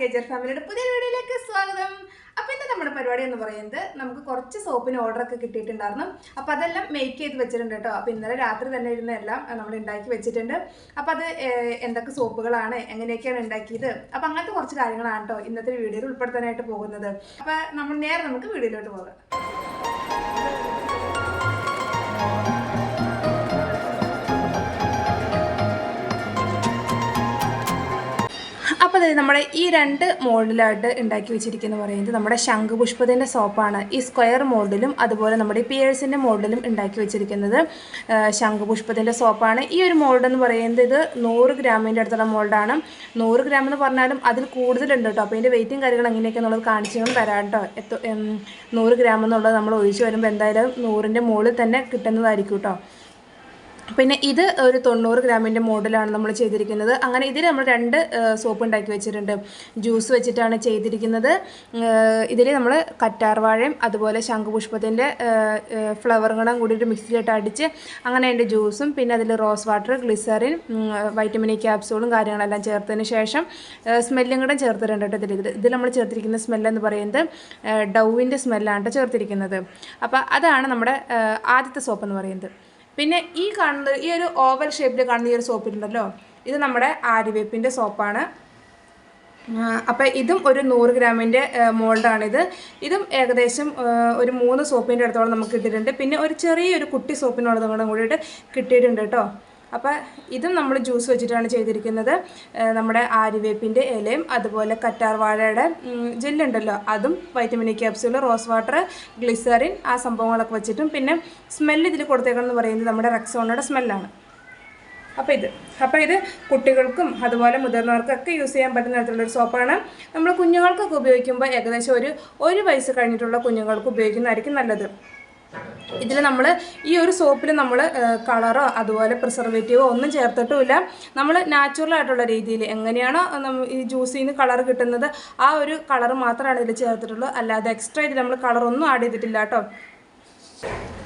കേജർ ഫാമിലിയുടെ പുതിയ വീഡിയോയിലേക്ക് സ്വാഗതം. അപ്പോൾ ഇന്ന് നമ്മുടെ പരിപാടി എന്ന് പറയുന്നത് നമുക്ക് കുറച്ച് സോപ്പിന് ഓർഡർ ഒക്കെ കിട്ടിയിട്ടുണ്ടായിരുന്നു. അപ്പോൾ അതെല്ലാം മേക്ക് ചെയ്ത് വെച്ചിട്ടുണ്ട് കേട്ടോ. അപ്പോൾ ഇന്നലെ രാത്രി തന്നെ ഇരുന്ന എല്ലാം നമ്മൾ ഉണ്ടാക്കി വെച്ചിട്ടുണ്ട്. അപ്പോൾ അത് എന്തൊക്കെ സോപ്പുകളാണ് എങ്ങനെയൊക്കെയാണ് ഉണ്ടാക്കിയത്? അപ്പോൾ അങ്ങനത്തെ കുറച്ച് കാര്യങ്ങളാണ് കേട്ടോ ഇന്നത്തെ വീഡിയോയിൽ ഉൾപ്പെടുത്താനായിട്ട് പോകുന്നത്. അപ്പോൾ നമ്മൾ നേരെ നമുക്ക് വീഡിയോയിലോട്ട് പോകാം. അപ്പോൾ അതായത് നമ്മുടെ ഈ രണ്ട് മോഡലായിട്ട് ഉണ്ടാക്കി വെച്ചിരിക്കുന്ന പറയുന്നത് നമ്മുടെ ശംഖുപുഷ്പത്തിന്റെ സോപ്പാണ്. ഈ സ്ക്വയർ മോഡലും അതുപോലെ നമ്മുടെ പിയേഴ്സിന്റെ മോഡലും ഉണ്ടാക്കി വെച്ചിരിക്കുന്നത് ശംഖുപുഷ്പത്തിന്റെ സോപ്പാണ്. ഈ ഒരു മോൾഡ് എന്ന് പറയുന്നത് ഇത് നൂറ് ഗ്രാമിന്റെ അടുത്തുള്ള മോൾഡാണ് നൂറ് ഗ്രാം എന്ന് പറഞ്ഞാലും അതിൽ കൂടുതലുണ്ട് കേട്ടോ. അപ്പോൾ ഇതിന്റെ വെയിറ്റും കാര്യങ്ങളും എങ്ങനെയൊക്കെ എന്നുള്ളത് കാണിച്ചു തരാം കേട്ടോ. എത്ര നൂറ് ഗ്രാം എന്നുള്ളത് നമ്മൾ ഒഴിച്ച് വരുമ്പോൾ എന്തായാലും നൂറിന്റെ മുകളിൽ തന്നെ കിട്ടുന്നതായിരിക്കും കേട്ടോ. പിന്നെ ഇത് ഒരു തൊണ്ണൂറ് ഗ്രാമിന്റെ മോഡലാണ് നമ്മൾ ചെയ്തിരിക്കുന്നത്. അങ്ങനെ ഇതിൽ നമ്മൾ രണ്ട് സോപ്പ് ഉണ്ടാക്കി വെച്ചിട്ടുണ്ട്. ജ്യൂസ് വെച്ചിട്ടാണ് ചെയ്തിരിക്കുന്നത്. ഇതിൽ നമ്മൾ കറ്റാർവാഴയും അതുപോലെ ശംഖുപുഷ്പത്തിന്റെ ഫ്ലവറുകളും കൂടിയിട്ട് മിക്സിയിലിട്ട് അടിച്ച് അങ്ങനെ അതിന്റെ ജ്യൂസും പിന്നെ അതിൽ rose water glycerin vitamin E ക്യാപ്സൂളും കാര്യങ്ങളെല്ലാം ചേർത്തതിന് ശേഷം സ്മെല്ലും കൂടെ ചേർത്തിട്ടുണ്ട് കേട്ടോ ഇതിൽ ഇതിൽ നമ്മൾ ചേർത്തിരിക്കുന്ന സ്മെല്ലെന്ന് പറയുന്നത് ഡൗവിന്റെ സ്മെല്ലാണ് ചേർത്തിരിക്കുന്നത്. അപ്പോൾ അതാണ് നമ്മുടെ ആദ്യത്തെ സോപ്പ് എന്ന് പറയുന്നത്. പിന്നെ ഈ കാണുന്നത് ഈ ഒരു ഓവൽ ഷേപ്പിൽ കാണുന്ന ഈ ഒരു സോപ്പിലുണ്ടല്ലോ ഇത് നമ്മുടെ ആര്യവേപ്പിന്റെ സോപ്പാണ് അപ്പോൾ ഇതും ഒരു നൂറ് ഗ്രാമിന്റെ മോൾഡാണിത്. ഇതും ഏകദേശം ഒരു മൂന്ന് സോപ്പിന്റെ അടുത്തോളം നമുക്ക് കിട്ടിയിട്ടുണ്ട്. പിന്നെ ഒരു ചെറിയൊരു കുട്ടി സോപ്പിനുള്ളതും കൂടെ കൂടിയിട്ട് കിട്ടിയിട്ടുണ്ട് കേട്ടോ. അപ്പോൾ ഇതും നമ്മൾ ജ്യൂസ് വെച്ചിട്ടാണ് ചെയ്തിരിക്കുന്നത്. നമ്മുടെ ആര്യവേപ്പിന്റെ ഇലയും അതുപോലെ കറ്റാർവാഴയുടെ ജെല്ലുണ്ടല്ലോ അതും vitamin capsule rose water glycerin ആ സംഭവങ്ങളൊക്കെ വെച്ചിട്ടും. പിന്നെ സ്മെല്ല് ഇതിൽ കൊടുത്തേക്കണമെന്ന് പറയുന്നത് നമ്മുടെ റെക്സോണയുടെ സ്മെല്ലാണ് അപ്പോൾ ഇത് അപ്പോൾ ഇത് കുട്ടികൾക്കും അതുപോലെ മുതിർന്നവർക്കൊക്കെ യൂസ് ചെയ്യാൻ പറ്റുന്ന തരത്തിലുള്ളൊരു സോപ്പാണ് നമ്മൾ കുഞ്ഞുങ്ങൾക്കൊക്കെ ഉപയോഗിക്കുമ്പോൾ ഏകദേശം ഒരു ഒരു വയസ്സ് കഴിഞ്ഞിട്ടുള്ള കുഞ്ഞുങ്ങൾക്ക് ഉപയോഗിക്കുന്നതായിരിക്കും നല്ലത്. ഇതിൽ നമ്മൾ ഈ ഒരു സോപ്പിൽ നമ്മൾ കളറോ അതുപോലെ പ്രിസർവേറ്റീവോ ഒന്നും ചേർത്തിട്ടുമില്ല. നമ്മൾ നാച്ചുറലായിട്ടുള്ള രീതിയിൽ എങ്ങനെയാണോ ഈ ജ്യൂസിൽ നിന്ന് കളർ കിട്ടുന്നത് ആ ഒരു കളർ മാത്രമാണ് ഇതിൽ ചേർത്തിട്ടുള്ളൂ അല്ലാതെ എക്സ്ട്രാ ഇതിൽ നമ്മൾ കളറൊന്നും ആഡ് ചെയ്തിട്ടില്ല കേട്ടോ.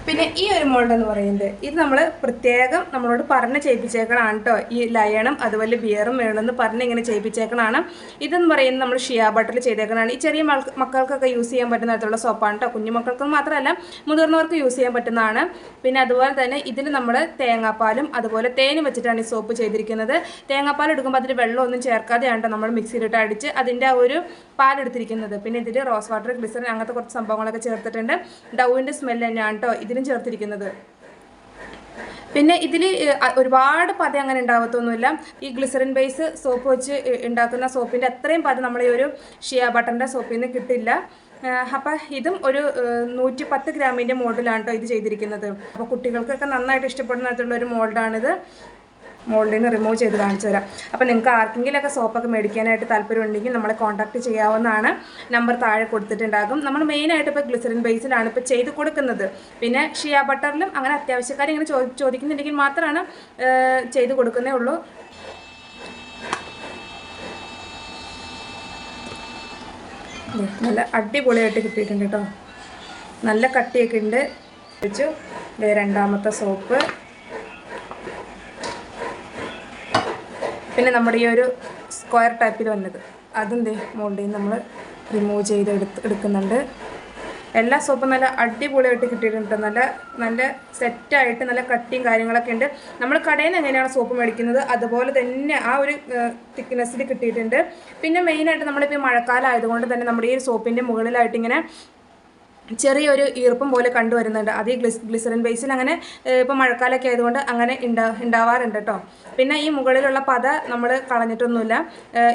പിന്നെ ഈ ഒരു മോൾഡ് എന്ന് പറയുന്നത് ഇത് നമ്മൾ പ്രത്യേകം നമ്മളോട് പറഞ്ഞ് ചെയ്യിപ്പിച്ചേക്കണാണ് കേട്ടോ ഈ ലയണം അതുപോലെ ബിയറും വേണമെന്ന് പറഞ്ഞ് ഇങ്ങനെ ചെയ്യിപ്പിച്ചേക്കണാണ്. ഇതെന്ന് പറയുന്നത് നമ്മൾ ഷിയാ ബട്ടറിൽ ചെയ്തേക്കണാണ്. ഈ ചെറിയ മക്കൾക്കൊക്കെ യൂസ് ചെയ്യാൻ പറ്റുന്ന തരത്തിലുള്ള സോപ്പാണ് കേട്ടോ കുഞ്ഞു മക്കൾക്ക് മാത്രമല്ല മുതിർന്നവർക്ക് യൂസ് ചെയ്യാൻ പറ്റുന്നതാണ്. പിന്നെ അതുപോലെ തന്നെ ഇതിൽ നമ്മൾ തേങ്ങാപ്പാലും അതുപോലെ തേനും വെച്ചിട്ടാണ് ഈ സോപ്പ് ചെയ്തിരിക്കുന്നത്. തേങ്ങാപ്പാൽ എടുക്കുമ്പോൾ അതിൽ വെള്ളമൊന്നും ചേർക്കാതെയാണ് കേട്ടോ നമ്മൾ മിക്സിയിലിട്ട് അടിച്ച് അതിന്റെ ആ ഒരു പാലെടുത്തിരിക്കുന്നത് പിന്നെ ഇതിൽ റോസ് വാട്ടർ ഗ്ലിസറിൻ അങ്ങനത്തെ കുറച്ച് സംഭവങ്ങളൊക്കെ ചേർത്തിട്ടുണ്ട്. ഡൗവിന്റെ സ്മെല്ല് തന്നെയാണ് കേട്ടോ ഇതിലും ചേർത്തിരിക്കുന്നത്. പിന്നെ ഇതിൽ ഒരുപാട് പത അങ്ങനെ ഉണ്ടാകത്തൊന്നുമില്ല ഈ ഗ്ലിസറിൻ ബേസ് സോപ്പ് വെച്ച് ഉണ്ടാക്കുന്ന സോപ്പിന്റെ അത്രയും പത നമ്മൾ ഈ ഒരു ഷിയ ബട്ടറിന്റെ സോപ്പിൽ നിന്ന് കിട്ടില്ല അപ്പം ഇതും ഒരു നൂറ്റി പത്ത് ഗ്രാമിന്റെ മോഡലാണ് കേട്ടോ ഇത് ചെയ്തിരിക്കുന്നത്. അപ്പോൾ കുട്ടികൾക്കൊക്കെ നന്നായിട്ട് ഇഷ്ടപ്പെടുന്ന തരത്തിലുള്ള ഒരു മോൾഡാണിത് നിന്ന് റിമൂവ് ചെയ്ത് കാണിച്ചു തരാം. അപ്പോൾ നിങ്ങൾക്ക് ആർക്കെങ്കിലുമൊക്കെ സോപ്പൊക്കെ മേടിക്കാനായിട്ട് താല്പര്യമുണ്ടെങ്കിൽ നമ്മളെ കോൺടാക്ട് ചെയ്യാവുന്നതാണ്. നമ്പർ താഴെ കൊടുത്തിട്ടുണ്ടാകും. നമ്മൾ മെയിനായിട്ട് ഇപ്പോൾ ഗ്ലിസറിൻ ബേസിലാണ് ഇപ്പോൾ ചെയ്ത് കൊടുക്കുന്നത്. പിന്നെ ഷിയ ബട്ടറിലും അങ്ങനെ അത്യാവശ്യക്കാർ ഇങ്ങനെ ചോ ചോദിക്കുന്നുണ്ടെങ്കിൽ മാത്രമാണ് ചെയ്ത് കൊടുക്കുന്നേ ഉള്ളൂ. നല്ല അടിപൊളിയായിട്ട് കിട്ടിയിട്ടുണ്ട് കേട്ടോ. നല്ല കട്ടിയൊക്കെ ഉണ്ട്. വെച്ചു. രണ്ടാമത്തെ സോപ്പ് പിന്നെ നമ്മുടെ ഈ ഒരു സ്ക്വയർ ടൈപ്പിൽ വന്നത്. അതും ദേ മോൾഡിൽ നമ്മൾ റിമൂവ് ചെയ്ത് എടുത്ത് എടുക്കുന്നുണ്ട്. എല്ലാ സോപ്പും നല്ല അടിപൊളിയായിട്ട് കിട്ടിയിട്ടുണ്ട് നല്ല നല്ല സെറ്റായിട്ട് നല്ല കട്ടിയും കാര്യങ്ങളൊക്കെ ഉണ്ട്. നമ്മൾ കടയിൽ നിന്ന് എങ്ങനെയാണ് സോപ്പ് മേടിക്കുന്നത്? അതുപോലെ തന്നെ ആ ഒരു തിക്നെസ്സിൽ കിട്ടിയിട്ടുണ്ട്. പിന്നെ മെയിനായിട്ട് നമ്മളിപ്പോൾ മഴക്കാലം ആയതുകൊണ്ട് തന്നെ നമ്മുടെ ഈ സോപ്പിന്റെ മുകളിലായിട്ട് ഇങ്ങനെ ചെറിയൊരു ഈർപ്പം പോലെ കണ്ടുവരുന്നുണ്ട് അത് ഈ ഗ്ലിസ് ഗ്ലിസറിൻ ബേസിൽ അങ്ങനെ ഇപ്പോൾ മഴക്കാലമൊക്കെ ആയതുകൊണ്ട് അങ്ങനെ ഉണ്ടാ ഉണ്ടാവാറുണ്ട് കേട്ടോ പിന്നെ ഈ മുകളിലുള്ള പത നമ്മൾ കളഞ്ഞിട്ടൊന്നുമില്ല.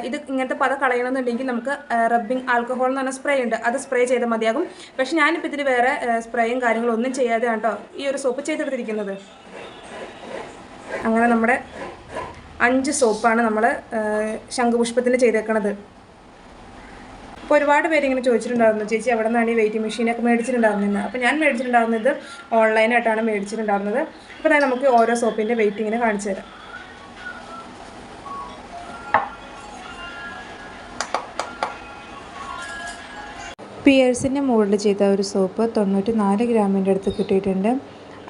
ഇത് ഇങ്ങനത്തെ പത കളയണമെന്നുണ്ടെങ്കിൽ നമുക്ക് റബ്ബിംഗ് ആൽക്കഹോൾ എന്ന് പറഞ്ഞ സ്പ്രേ ഉണ്ട്. അത് സ്പ്രേ ചെയ്താൽ മതിയാകും. പക്ഷെ ഞാനിപ്പോൾ ഇതിൽ വേറെ സ്പ്രേയും കാര്യങ്ങളും ഒന്നും ചെയ്യാതെയാണ് കേട്ടോ ഈ ഒരു സോപ്പ് ചെയ്തെടുത്തിരിക്കുന്നത്. അങ്ങനെ നമ്മുടെ അഞ്ച് സോപ്പാണ് നമ്മൾ ശംഖുപുഷ്പത്തിന് ചെയ്തേക്കണത്. അപ്പോൾ ഒരുപാട് പേര് ഇങ്ങനെ ചോദിച്ചിട്ടുണ്ടായിരുന്നു ചേച്ചി എവിടെ നിന്നാണ് ഈ വെയിറ്റിംഗ് മെഷീനൊക്കെ മേടിച്ചിട്ടുണ്ടായിരുന്നത് അപ്പോൾ ഞാൻ മേടിച്ചിട്ടുണ്ടായിരുന്നത് ഓൺലൈനായിട്ടാണ് മേടിച്ചിട്ടുണ്ടായിരുന്നത്. അപ്പോൾ തന്നെ നമുക്ക് ഓരോ സോപ്പിന്റെ വെയിറ്റ് ഇങ്ങനെ കാണിച്ചു തരാം. പിയേഴ്സിന്റെ മുകളിൽ ചെയ്ത ഒരു സോപ്പ് തൊണ്ണൂറ്റി നാല് ഗ്രാമിന്റെ അടുത്ത് കിട്ടിയിട്ടുണ്ട്.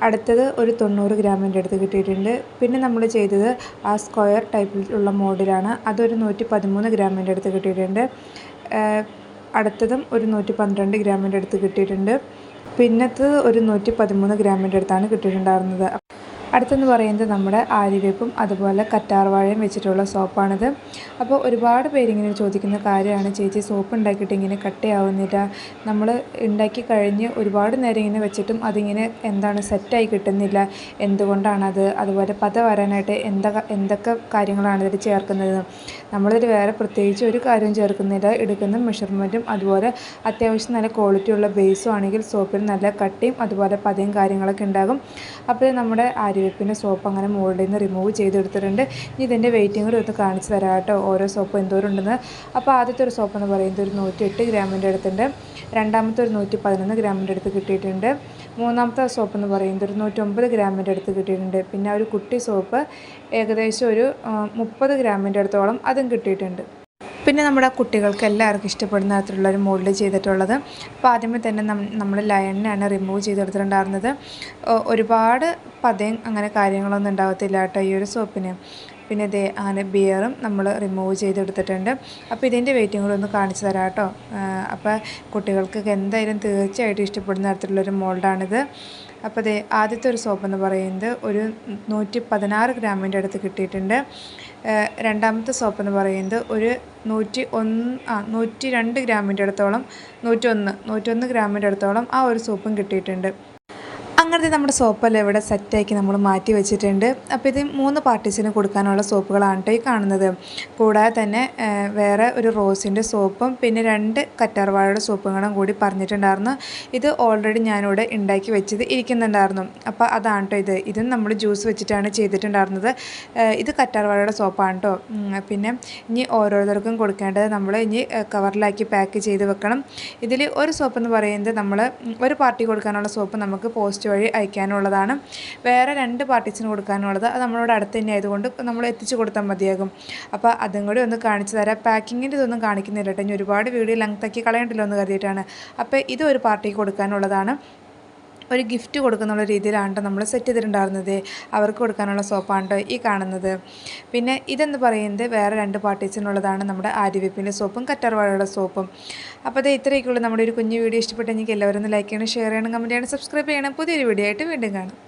അടുത്തത് ഒരു തൊണ്ണൂറ് ഗ്രാമിന്റെ അടുത്ത് കിട്ടിയിട്ടുണ്ട്. പിന്നെ നമ്മൾ ചെയ്തത് ആ സ്ക്വയർ ടൈപ്പിലുള്ള മോഡലാണ്. അതൊരു നൂറ്റി പതിമൂന്ന് ഗ്രാമിന്റെ അടുത്ത് കിട്ടിയിട്ടുണ്ട്. അടുത്തതും ഒരു നൂറ്റി പന്ത്രണ്ട് ഗ്രാമിന്റെ അടുത്ത് കിട്ടിയിട്ടുണ്ട്. പിന്നത്തത് ഒരു നൂറ്റി പതിമൂന്ന് ഗ്രാമിന്റെ അടുത്താണ് കിട്ടിയിട്ടുണ്ടായിരുന്നത്. അടുത്തെന്ന് പറയുന്നത് നമ്മുടെ ആര്യവേപ്പും അതുപോലെ കറ്റാർവാഴയും വെച്ചിട്ടുള്ള സോപ്പാണിത്. അപ്പോൾ ഒരുപാട് പേരിങ്ങനെ ചോദിക്കുന്ന കാര്യമാണ് ചേച്ചി സോപ്പ് ഉണ്ടാക്കിയിട്ട് ഇങ്ങനെ കട്ടയാവുന്നില്ല. നമ്മൾ ഉണ്ടാക്കി കഴിഞ്ഞ് ഒരുപാട് നേരം ഇങ്ങനെ വെച്ചിട്ടും അതിങ്ങനെ എന്താണ് സെറ്റായി കിട്ടുന്നില്ല. എന്തുകൊണ്ടാണത്? അതുപോലെ പത വരാനായിട്ട് എന്തൊക്കെ എന്തൊക്കെ കാര്യങ്ങളാണ് ഇതിൽ ചേർക്കുന്നത്? നമ്മളിതിൽ വേറെ പ്രത്യേകിച്ച് ഒരു കാര്യവും ചേർക്കുന്നില്ല. എടുക്കുന്ന മെഷർമെന്റും അതുപോലെ അത്യാവശ്യം നല്ല ക്വാളിറ്റിയുള്ള ബേസും ആണെങ്കിൽ സോപ്പിൽ നല്ല കട്ടയും അതുപോലെ പതയും കാര്യങ്ങളൊക്കെ ഉണ്ടാകും. അപ്പോൾ നമ്മുടെ ആര്യവേപ്പിന്റെ സോപ്പ് അങ്ങനെ മുകളിൽ നിന്ന് റിമൂവ് ചെയ്തെടുത്തിട്ടുണ്ട്. ഇനി ഇതിന്റെ വെയിറ്റിംഗ് കൂടി ഒന്ന് കാണിച്ച് തരാം കേട്ടോ. ഓരോ സോപ്പ് എന്തോരം ഉണ്ടെന്ന് അപ്പോൾ ആദ്യത്തെ ഒരു സോപ്പ് എന്ന് പറയുന്നത് ഒരു നൂറ്റി എട്ട് ഗ്രാമിന്റെ അടുത്തുണ്ട്. രണ്ടാമത്തെ ഒരു നൂറ്റി പതിനൊന്ന് ഗ്രാമിന്റെ അടുത്ത് കിട്ടിയിട്ടുണ്ട്. മൂന്നാമത്തെ സോപ്പ് എന്ന് പറയുന്നത് ഒരു നൂറ്റൊമ്പത് ഗ്രാമിന്റെ അടുത്ത് കിട്ടിയിട്ടുണ്ട്. പിന്നെ ഒരു കുട്ടി സോപ്പ് ഏകദേശം ഒരു മുപ്പത് ഗ്രാമിന്റെ അടുത്തോളം അതും കിട്ടിയിട്ടുണ്ട്. പിന്നെ നമ്മുടെ കുട്ടികൾക്ക് എല്ലാവർക്കും ഇഷ്ടപ്പെടുന്ന തരത്തിലുള്ള ഒരു മോഡൽ ചെയ്തിട്ടുള്ളത്. അപ്പോൾ ആദ്യമേ തന്നെ നമ്മൾ ലയണിനാണ് റിമൂവ് ചെയ്തെടുത്തിട്ടുണ്ടായിരുന്നത്. ഒരുപാട് പതയും അങ്ങനെ കാര്യങ്ങളൊന്നും ഉണ്ടാകത്തില്ല കേട്ടോ ഈ ഒരു സോപ്പിന് പിന്നെ ഇതേ അങ്ങനെ ബിയറും നമ്മൾ റിമൂവ് ചെയ്തെടുത്തിട്ടുണ്ട്. അപ്പോൾ ഇതിന്റെ വെയിറ്റും കൂടെ ഒന്ന് കാണിച്ചു തരാം കേട്ടോ. അപ്പോൾ കുട്ടികൾക്കൊക്കെ എന്തായാലും തീർച്ചയായിട്ടും ഇഷ്ടപ്പെടുന്ന തരത്തിലുള്ളൊരു മോൾഡാണിത് അപ്പോൾ ഇതേ ആദ്യത്തെ ഒരു സോപ്പ് എന്ന് പറയുന്നത് ഒരു നൂറ്റി പതിനാറ് ഗ്രാമിന്റെ അടുത്ത് കിട്ടിയിട്ടുണ്ട്. രണ്ടാമത്തെ സോപ്പ് എന്ന് പറയുന്നത് ഒരു നൂറ്റി ഒന്ന് ആ നൂറ്റി രണ്ട് ഗ്രാമിന്റെ അടുത്തോളം നൂറ്റൊന്ന് നൂറ്റൊന്ന് ഗ്രാമിന്റെ അടുത്തോളം ആ ഒരു സോപ്പും കിട്ടിയിട്ടുണ്ട്. അങ്ങനത്തെ നമ്മുടെ സോപ്പെല്ലാം ഇവിടെ സെറ്റാക്കി നമ്മൾ മാറ്റി വെച്ചിട്ടുണ്ട്. അപ്പോൾ ഇത് മൂന്ന് പാർട്ടീസിന് കൊടുക്കാനുള്ള സോപ്പുകളാണ് കേട്ടോ ഈ കാണുന്നത്. കൂടാതെ തന്നെ വേറെ ഒരു റോസിന്റെ സോപ്പും പിന്നെ രണ്ട് കറ്റാർവാഴയുടെ സോപ്പുകളും കൂടി പറഞ്ഞിട്ടുണ്ടായിരുന്നു. ഇത് ഓൾറെഡി ഞാനിവിടെ ഉണ്ടാക്കി വെച്ചത് ഇരിക്കുന്നുണ്ടായിരുന്നു. അപ്പോൾ അതാണ് കേട്ടോ ഇത്. ഇതും നമ്മൾ ജ്യൂസ് വെച്ചിട്ടാണ് ചെയ്തിട്ടുണ്ടായിരുന്നത്. ഇത് കറ്റാർവാഴയുടെ സോപ്പാണ് കേട്ടോ. പിന്നെ ഇനി ഓരോരുത്തർക്കും കൊടുക്കേണ്ടത് നമ്മൾ ഇനി കവറിലാക്കി പാക്ക് ചെയ്ത് വെക്കണം. ഇതിൽ ഒരു സോപ്പ് എന്ന് പറയുന്നത് നമ്മൾ ഒരു പാർട്ടി കൊടുക്കാനുള്ള സോപ്പ് നമുക്ക് പോസ്റ്റ് വഴി അയക്കാനുള്ളതാണ്. വേറെ രണ്ട് പാർട്ടീസിന് കൊടുക്കാനുള്ളത് അത് നമ്മളോട് അടുത്ത് തന്നെ ആയതുകൊണ്ട് നമ്മൾ എത്തിച്ചു കൊടുത്താൽ മതിയാകും. അപ്പോൾ അതും കൂടി ഒന്ന് കാണിച്ചു തരാം. പാക്കിങ്ങിന്റെ ഇതൊന്നും കാണിക്കുന്നില്ല കേട്ടോ. ഇനി ഒരുപാട് വീഡിയോ ലെങ്ത്താക്കി കളയണ്ടല്ലോ എന്ന് കരുതിയിട്ടാണ്. അപ്പോൾ ഇത് ഒരു പാർട്ടിക്ക് കൊടുക്കാനുള്ളതാണ്. ഒരു ഗിഫ്റ്റ് കൊടുക്കുന്നുള്ള രീതിയിലാണ് നമ്മൾ സെറ്റ് ചെയ്തിട്ടുണ്ടായിരുന്നത്. അവർക്ക് കൊടുക്കാനുള്ള സോപ്പാണ് ഈ കാണുന്നത്. പിന്നെ ഇതെന്ന് പറയുന്നത് വേറെ രണ്ട് പാർട്ടീസിനുള്ളതാണ് നമ്മുടെ ആര്യവേപ്പിന്റെ സോപ്പും കറ്റാർവാഴയുടെ സോപ്പും. അപ്പോൾ അത് ഇത്രയൊക്കെയുള്ളൂ നമ്മുടെ ഒരു കുഞ്ഞു വീഡിയോ. ഇഷ്ടപ്പെട്ടെങ്കിൽ എല്ലാവരും ഒന്ന് ലൈക്ക് ചെയ്യണം ഷെയർ ചെയ്യണം കമന്റ് ചെയ്യണം സബ്സ്ക്രൈബ് ചെയ്യണം. പുതിയൊരു വീഡിയോ ആയിട്ട് വീണ്ടും കാണാം.